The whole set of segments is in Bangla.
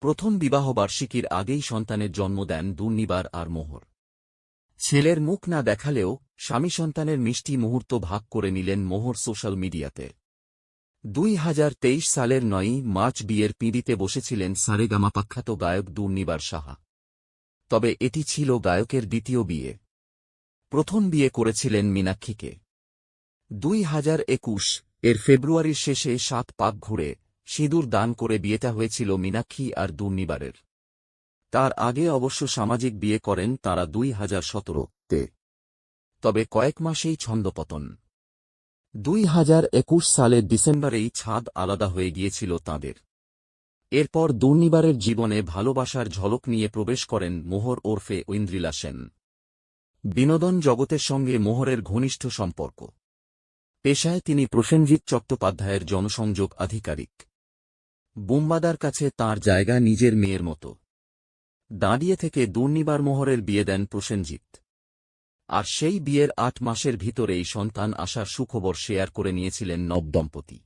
প্রথম বিবাহবার্ষিকীর আগেই সন্তানের জন্ম দেন দুর্নিবার আর মোহর। ছেলের মুখ না দেখালেও স্বামী সন্তানের মিষ্টি মুহূর্ত ভাগ করে নিলেন মোহর সোশ্যাল মিডিয়াতে। দুই হাজার তেইশ সালের নয়ই মার্চ বিয়ের পিঁড়িতে বসেছিলেন সারেগামা পাখ্যাত গায়ক দুর্নিবার সাহা। তবে এটি ছিল গায়কের দ্বিতীয় বিয়ে। প্রথম বিয়ে করেছিলেন মীনাক্ষীকে। দুই হাজার একুশ এর ফেব্রুয়ারির শেষে সাত পাক ঘুরে সিঁদুর দান করে বিয়েটা হয়েছিল মীনাক্ষী আর দুর্নিবারের। তার আগে অবশ্য সামাজিক বিয়ে করেন তাঁরা দুই হাজার সতেরোতে তবে কয়েক মাসেই ছন্দপতন। দুই হাজার একুশ সালের ডিসেম্বরেই ছাদ আলাদা হয়ে গিয়েছিল তাঁদের। এরপর দুর্নিবারের জীবনে ভালোবাসার ঝলক নিয়ে প্রবেশ করেন মোহর ওরফে ঐন্দ্রিলা সেন। বিনোদন জগতের সঙ্গে মোহরের ঘনিষ্ঠ সম্পর্ক। পেশায় তিনি প্রসেনজিৎ চট্টোপাধ্যায়ের জনসংযোগ আধিকারিক। বুম্বাদার কাছে তার জায়গা নিজের মেয়ের মতো। দাঁড়িয়ে থেকে দুর্নিবার মোহরের বিয়ে দেন প্রসেনজিৎ। আর সেই বিয়ের আট মাসের ভিতরেই সন্তান আসার সুখবর শেয়ার করে নিয়েছিলেন নবদম্পতি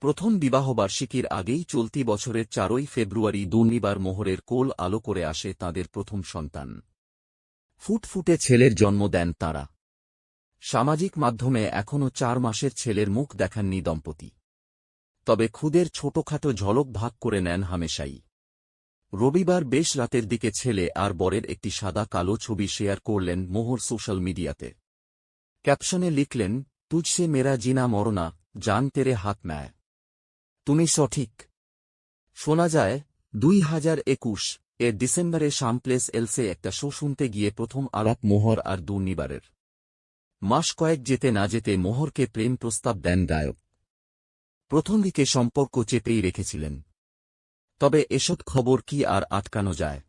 প্রথম বিবাহবার্ষিকীর আগেই চলতি বছরের চারই ফেব্রুয়ারি দুর্নিবার মোহরের কোল আলো করে আসে তাদের প্রথম সন্তান। ফুটফুটে ছেলের জন্ম দেন তাঁরা। সামাজিক মাধ্যমে এখনও চার মাসের ছেলের মুখ দেখাননি দম্পতি। তবে খুদের ছোটখাটো ঝলক ভাগ করে নেন হামেশাই। রবিবার বেশ রাতের দিকে ছেলে আর বরের একটি সাদা কালো ছবি শেয়ার করলেন মোহর সোশ্যাল মিডিয়াতে। ক্যাপশনে লিখলেন, তুজসে মেরা জিনা মরনা, জান তেরে হাত নেয় তুমি সঠিক। শোনা যায়, দুই হাজার একুশ এর ডিসেম্বরে শামপ্লেস এলসে একটা শো শুনতে গিয়ে প্রথম আলাপ মোহর আর দুর্নিবারের। মাস কয়েক যেতে না যেতে মোহরকে প্রেম প্রস্তাব দেন গায়ক। প্রথম দিকে সম্পর্ক চেপেই রেখেছিলেন। তবে এসব খবর কি আর আটকানো যায়?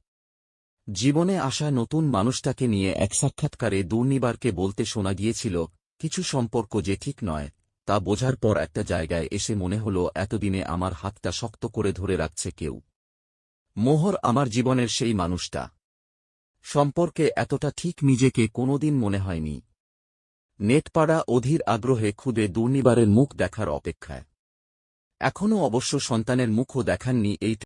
জীবনে আসা নতুন মানুষটাকে নিয়ে এক সাক্ষাৎকারে দুর্নিবারকে বলতে শোনা গিয়েছিল, কিছু সম্পর্ক যে ঠিক নয়, তা বোঝার পর একটা জায়গায় এসে মনে হল, এতদিনে আমার হাতটা শক্ত করে ধরে রাখছে কেউ। মোহর আমার জীবনের সেই মানুষটা। সম্পর্কে এতটা ঠিক নিজেকে কোনোদিন মনে হয়নি। নেটপাড়া অধীর আগ্রহে খুদে দুর্নিবারের মুখ দেখার অপেক্ষায়। এখনও অবশ্য সন্তানের মুখও দেখাননি এই